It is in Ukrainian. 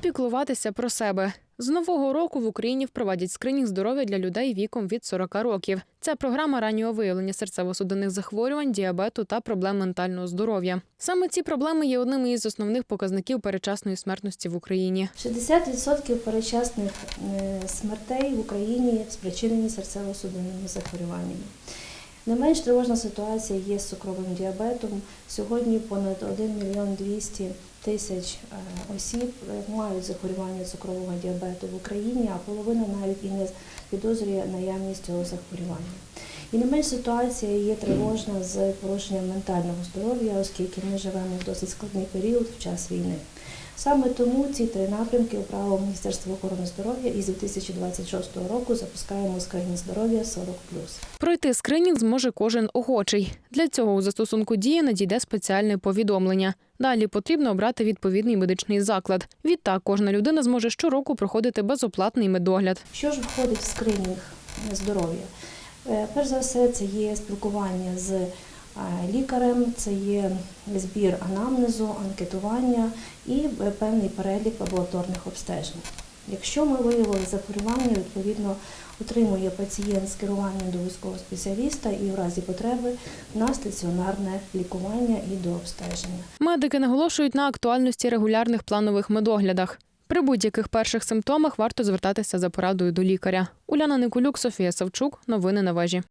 Попіклуватися про себе з нового року в Україні впровадять скринінг здоров'я для людей віком від 40 років. Це програма раннього виявлення серцево-судинних захворювань, діабету та проблем ментального здоров'я. Саме ці проблеми є одними із основних показників перечасної смертності в Україні. 60% перечасних е, смертей в Україні спричинені серцево-судинними захворюваннями. Не менш тривожна ситуація є з цукровим діабетом. Сьогодні понад 1 мільйон 200 тисяч е, осіб е, мають захворювання цукрового діабету в Україні, а половина навіть і не підозрює наявність цього захворювання. І не менш ситуація є тривожна з порушенням ментального здоров'я, оскільки ми живемо в досить складний період в час війни. Саме тому ці три напрямки у право Міністерства охорони здоров'я і з 2026 року запускаємо скринінг здоров'я 40+. Пройти скринінг зможе кожен охочий. Для цього у застосунку дії надійде спеціальне повідомлення. Далі потрібно обрати відповідний медичний заклад. Відтак кожна людина зможе щороку проходити безоплатний медогляд. Що ж входить в скринінг здоров'я? Е, Перш за все, це є спілкування з е, лікарем, це є збір анамнезу, анкетування і е, певний перелік амбулаторних обстежень. Якщо ми виявили захворювання, відповідно отримує пацієнт скерування до військового спеціаліста і в разі потреби на стаціонарне лікування і до обстеження. Медики наголошують на актуальності регулярних планових медоглядах. При будь-яких перших симптомах варто звертатися за порадою до лікаря. Уляна Никулюк, Софія Савчук. Новини на вежі.